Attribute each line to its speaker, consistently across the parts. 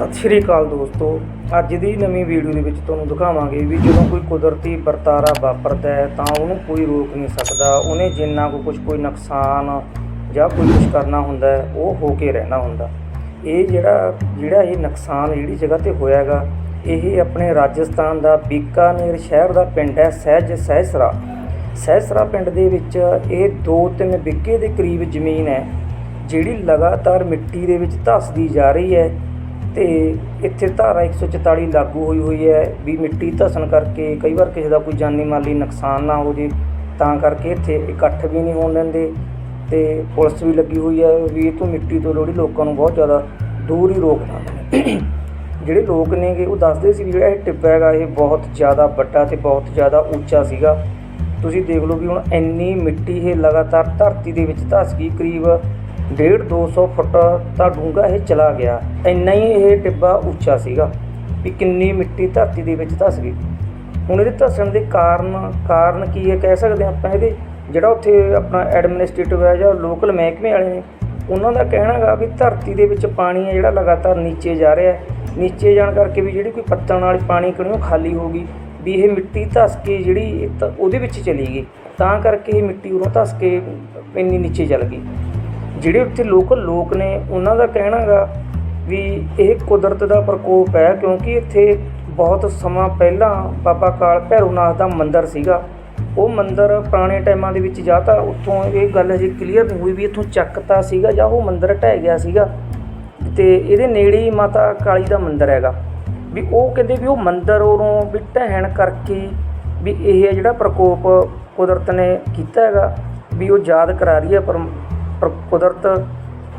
Speaker 1: ਸਤਿ ਸ਼੍ਰੀ ਅਕਾਲ ਦੋਸਤੋ। ਅੱਜ ਦੀ ਨਵੀਂ ਵੀਡੀਓ ਦੇ ਵਿੱਚ ਤੁਹਾਨੂੰ ਦਿਖਾਵਾਂਗੇ ਵੀ ਜਦੋਂ ਕੋਈ ਕੁਦਰਤੀ ਵਰਤਾਰਾ ਵਾਪਰਦਾ ਹੈ ਤਾਂ ਉਹਨੂੰ ਕੋਈ ਰੋਕ ਨਹੀਂ ਸਕਦਾ। ਉਹਨੇ ਜਿੰਨਾ ਕੋ ਕੁਝ ਕੋਈ ਨੁਕਸਾਨ ਜਾਂ ਕੋਈ ਕੁਝ ਕਰਨਾ ਹੁੰਦਾ ਉਹ ਹੋ ਕੇ ਰਹਿਣਾ ਹੁੰਦਾ। ਇਹ ਜਿਹੜਾ ਜਿਹੜਾ ਇਹ ਨੁਕਸਾਨ ਜਿਹੜੀ ਜਗ੍ਹਾ ਤੇ ਹੋਇਆਗਾ ਇਹ ਆਪਣੇ ਰਾਜਸਥਾਨ ਦਾ ਬੀਕਾਨੇਰ ਸ਼ਹਿਰ ਦਾ ਪਿੰਡ ਹੈ ਸਹਿਜ ਸਹਿਸਰਾ। ਸਹਿਸਰਾ ਪਿੰਡ ਦੇ ਵਿੱਚ ਇਹ 2-3 ਬਿੱਗੇ ਦੇ ਕਰੀਬ ਜ਼ਮੀਨ ਹੈ, ਜਿਹੜੀ ਲਗਾਤਾਰ ਮਿੱਟੀ ਦੇ ਵਿੱਚ ਧੱਸਦੀ ਜਾ ਰਹੀ ਹੈ। ਤੇ ਇੱਥੇ ਧਾਰਾ 144 ਲਾਗੂ ਹੋਈ ਹੋਈ ਹੈ ਵੀ ਮਿੱਟੀ ਧੱਸਣ ਕਰਕੇ ਕਈ ਵਾਰ ਕਿਸੇ ਦਾ ਕੋਈ ਜਾਨੀ ਮਾਲੀ ਨੁਕਸਾਨ ਨਾ ਹੋ ਜੇ, ਤਾਂ ਕਰਕੇ ਇੱਥੇ ਇਕੱਠ ਵੀ ਨਹੀਂ ਹੋਣ ਦਿੰਦੇ। ਤੇ ਪੁਲਿਸ ਵੀ ਲੱਗੀ ਹੋਈ ਹੈ ਵੀ ਇਹ ਤੋਂ ਮਿੱਟੀ ਤੋਂ ਲੋੜੀ ਲੋਕਾਂ ਨੂੰ ਬਹੁਤ ਜ਼ਿਆਦਾ ਦੂਰ ਹੀ ਰੋਕਣਾ ਨੇ। ਜਿਹੜੇ ਲੋਕ ਨੇਗੇ, ਉਹ ਦੱਸਦੇ ਸੀ ਵੀ ਜਿਹੜਾ ਇਹ ਟਿੱਬਾ ਹੈਗਾ, ਇਹ ਬਹੁਤ ਜ਼ਿਆਦਾ ਵੱਡਾ ਤੇ ਬਹੁਤ ਜ਼ਿਆਦਾ ਉੱਚਾ ਸੀਗਾ। ਤੁਸੀਂ ਦੇਖ ਲਓ ਵੀ ਹੁਣ ਇੰਨੀ ਮਿੱਟੀ ਇਹ ਲਗਾਤਾਰ ਧਰਤੀ ਦੇ ਵਿੱਚ ਧੱਸ ਗਈ, ਕਰੀਬ 1.5 200 ਫੁੱਟ ਤਾਂ ਡੂੰਘਾ ਇਹ ਚਲਾ ਗਿਆ। ਇੰਨਾ ਹੀ ਇਹ ਟਿੱਬਾ ਉੱਚਾ ਸੀਗਾ ਵੀ ਕਿੰਨੀ ਮਿੱਟੀ ਧਰਤੀ ਦੇ ਵਿੱਚ ਧੱਸ ਗਈ। ਹੁਣ ਇਹਦੇ ਧੱਸਣ ਦੇ ਕਾਰਨ ਕਾਰਨ ਕੀ ਹੈ ਕਹਿ ਸਕਦੇ ਹਾਂ ਆਪਾਂ ਇਹਦੇ? ਜਿਹੜਾ ਉੱਥੇ ਆਪਣਾ ਐਡਮਿਨਿਸਟ੍ਰੇਟਿਵ ਹੈ ਜਾਂ ਲੋਕਲ ਮਹਿਕਮੇ ਵਾਲੇ ਨੇ, ਉਹਨਾਂ ਦਾ ਕਹਿਣਾ ਗਾ ਵੀ ਧਰਤੀ ਦੇ ਵਿੱਚ ਪਾਣੀ ਹੈ ਜਿਹੜਾ ਲਗਾਤਾਰ ਨੀਚੇ ਜਾ ਰਿਹਾ ਹੈ। ਨੀਚੇ ਜਾਣ ਕਰਕੇ ਵੀ ਜਿਹੜੀ ਕੋਈ ਪੱਤਣ ਵਾਲੀ ਪਾਣੀ ਕਣੀ ਉਹ ਖਾਲੀ ਹੋ ਗਈ, ਵੀ ਇਹ ਮਿੱਟੀ ਧੱਸ ਕੇ ਜਿਹੜੀ ਇਹ ਉਹਦੇ ਵਿੱਚ ਚਲੀ ਗਈ। ਤਾਂ ਕਰਕੇ ਇਹ ਮਿੱਟੀ ਉਰੋਂ ਧੱਸ ਕੇ ਇੰਨੀ ਨੀਚੇ ਚਲ ਗਈ। ਜਿਹੜੇ ਉੱਥੇ ਲੋਕਲ ਲੋਕ ਨੇ, ਉਹਨਾਂ ਦਾ ਕਹਿਣਾ ਗਾ ਵੀ ਇਹ ਕੁਦਰਤ ਦਾ ਪ੍ਰਕੋਪ ਹੈ, ਕਿਉਂਕਿ ਇੱਥੇ ਬਹੁਤ ਸਮਾਂ ਪਹਿਲਾਂ ਬਾਬਾ ਕਾਲ ਭੈਰੋਨਾਥ ਦਾ ਮੰਦਿਰ ਸੀਗਾ। ਉਹ ਮੰਦਿਰ ਪੁਰਾਣੇ ਟਾਈਮਾਂ ਦੇ ਵਿੱਚ ਜਾਂ ਤਾਂ ਉੱਥੋਂ ਇਹ ਗੱਲ ਹਜੇ ਕਲੀਅਰ ਨਹੀਂ ਹੋਈ ਵੀ ਇੱਥੋਂ ਚੱਕਤਾ ਸੀਗਾ ਜਾਂ ਉਹ ਮੰਦਿਰ ਢਹਿ ਗਿਆ ਸੀਗਾ। ਤੇ ਇਹਦੇ ਨੇੜੇ ਹੀ ਮਾਤਾ ਕਾਲੀ ਦਾ ਮੰਦਿਰ ਹੈਗਾ। ਵੀ ਉਹ ਕਹਿੰਦੇ ਵੀ ਉਹ ਮੰਦਿਰ ਉਰੋਂ ਵੀ ਢਹਿਣ ਕਰਕੇ ਵੀ ਇਹ ਜਿਹੜਾ ਪ੍ਰਕੋਪ ਕੁਦਰਤ ਨੇ ਕੀਤਾ ਹੈਗਾ, ਵੀ ਉਹ ਯਾਦ ਕਰਾ ਰਹੀ ਹੈ ਪਰ ਪਰ ਕੁਦਰਤ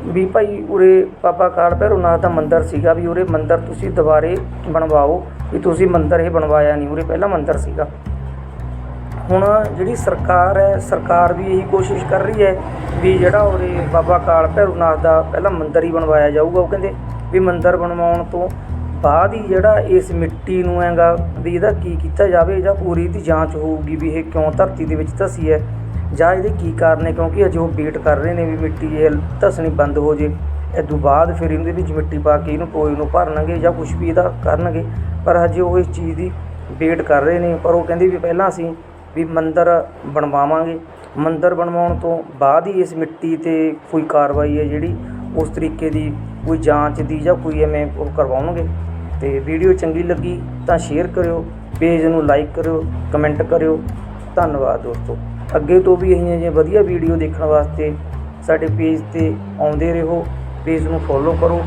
Speaker 1: ਵੀ ਭਾਈ ਉਰੇ ਬਾਬਾ ਕਾਲ ਭੈਰੋਨਾਥ ਦਾ ਮੰਦਿਰ ਸੀਗਾ ਵੀ ਉਰੇ ਮੰਦਿਰ ਤੁਸੀਂ ਦੁਬਾਰੇ ਬਣਵਾਓ, ਵੀ ਤੁਸੀਂ ਮੰਦਿਰ ਇਹ ਬਣਵਾਇਆ ਨਹੀਂ, ਉਰੇ ਪਹਿਲਾਂ ਮੰਦਿਰ ਸੀਗਾ। ਹੁਣ ਜਿਹੜੀ ਸਰਕਾਰ ਹੈ, ਸਰਕਾਰ ਵੀ ਇਹੀ ਕੋਸ਼ਿਸ਼ ਕਰ ਰਹੀ ਹੈ ਵੀ ਜਿਹੜਾ ਉਰੇ ਬਾਬਾ ਕਾਲ ਭੈਰੋਨਾਥ ਦਾ ਪਹਿਲਾਂ ਮੰਦਿਰ ਹੀ ਬਣਵਾਇਆ ਜਾਊਗਾ, ਉਹ ਕਹਿੰਦੇ ਵੀ ਮੰਦਿਰ ਬਣਵਾਉਣ ਤੋਂ ਬਾਅਦ ਹੀ ਜਿਹੜਾ ਇਸ ਮਿੱਟੀ ਨੂੰ ਹੈਗਾ ਵੀ ਇਹਦਾ ਕੀ ਕੀਤਾ ਜਾਵੇ ਜਾਂ ਪੂਰੀ ਦੀ ਜਾਂਚ ਹੋਊਗੀ ਵੀ ਇਹ ਕਿਉਂ ਧਰਤੀ ਦੇ ਵਿੱਚ ਧਸੀ ਹੈ। ਜਾਂ ਇਹਦੇ ਕੀ ਕਾਰਨ ਹੈ ਕਿਉਂਕਿ ਅਜੇ ਉਹ ਵੇਟ ਕਰ ਰਹੇ ਨੇ ਵੀ ਮਿੱਟੀ ਇਹ ਧਸਣੀ ਬੰਦ ਹੋ ਜੇ। ਇਹ ਤੋਂ ਬਾਅਦ ਫਿਰ ਇਹਦੇ ਵਿੱਚ ਮਿੱਟੀ ਪਾ ਕੇ ਇਹਨੂੰ ਟੋਏ ਨੂੰ ਭਰਨਗੇ ਜਾਂ ਕੁਝ ਵੀ ਇਹਦਾ ਕਰਨਗੇ। ਪਰ ਹਜੇ ਉਹ ਇਸ ਚੀਜ਼ ਦੀ ਵੇਟ ਕਰ ਰਹੇ ਨੇ। ਪਰ ਉਹ ਕਹਿੰਦੇ ਵੀ ਪਹਿਲਾਂ ਅਸੀਂ ਵੀ ਮੰਦਰ ਬਣਵਾਵਾਂਗੇ। ਮੰਦਰ ਬਣਵਾਉਣ ਤੋਂ ਬਾਅਦ ਹੀ ਇਸ ਮਿੱਟੀ ਤੇ ਕੋਈ ਕਾਰਵਾਈ ਹੈ ਜਿਹੜੀ ਉਸ ਤਰੀਕੇ ਦੀ ਕੋਈ ਜਾਂਚ ਦੀ ਜਾਂ ਕੋਈ ਐਵੇਂ ਉਹ ਕਰਵਾਉਣਗੇ। ਤੇ ਵੀਡੀਓ ਚੰਗੀ ਲੱਗੀ ਤਾਂ ਸ਼ੇਅਰ ਕਰਿਓ, ਪੇਜ ਨੂੰ ਲਾਈਕ ਕਰਿਓ, ਕਮੈਂਟ ਕਰਿਓ। ਧੰਨਵਾਦ ਦੋਸਤੋ। ਅੱਗੇ ਤੋਂ ਵੀ ਇਹੀਆਂ ਜਿਹੀਆਂ ਵਧੀਆ ਵੀਡੀਓ ਦੇਖਣ ਵਾਸਤੇ ਸਾਡੇ ਪੇਜ ਤੇ ਆਉਂਦੇ ਰਹੋ ਪੇਜ ਨੂੰ ਫੋਲੋ ਕਰੋ।